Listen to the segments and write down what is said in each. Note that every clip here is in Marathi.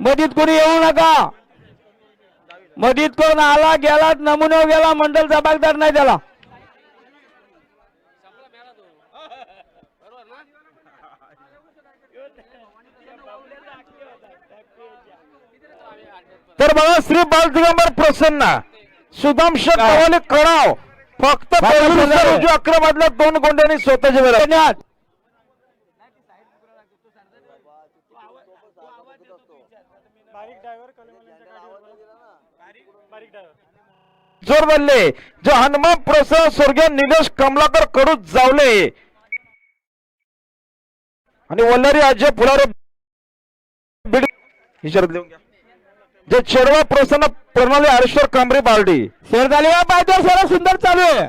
मधीत कोणी येऊ नका. मधीत कोण आला गेला नमुन्यावर गेला मंडल जबाबदार नाही त्याला. तर बघा श्री बालदिगंबर प्रसन्न सुदामश कवाले कळाव फक्त जोर धरले जो हनुमान प्रसन्न स्वर्गीय निलेश कमलाकर कडू जावले. आणि वल्लारी अजय फुलारे बीड ही शरद लिहून घ्या. जे चेडवा प्रसन्न प्रणाली हरेश्वर कांबरे बार्डी. शेर झाली पायथ्यावर सर सुंदर चालू आहे.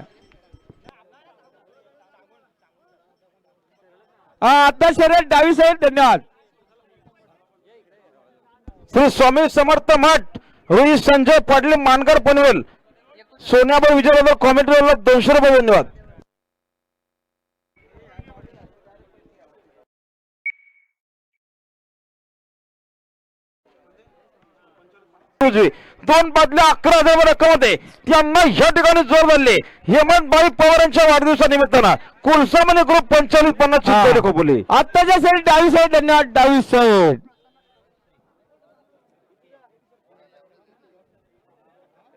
हा आता शर्यत डावी साईड धन्यवाद. श्री स्वामी समर्थ मठ रुई संजय पाटील मानकर पनवेल. सोन्याबाई विजय कॉमेंट्रीला दोनशे रुपये धन्यवाद. दोन बादल्या अकरा हजार रक्कम होते. त्यांना या ठिकाणी जोर धरले. हेमंतबाई पवार यांच्या वाढदिवसानिमित्तानं कुलसामान्य ग्रुप पंचाळीस पन्नास आत्ताच्या साईड डावी साईड धन्यवाद. डावी साईड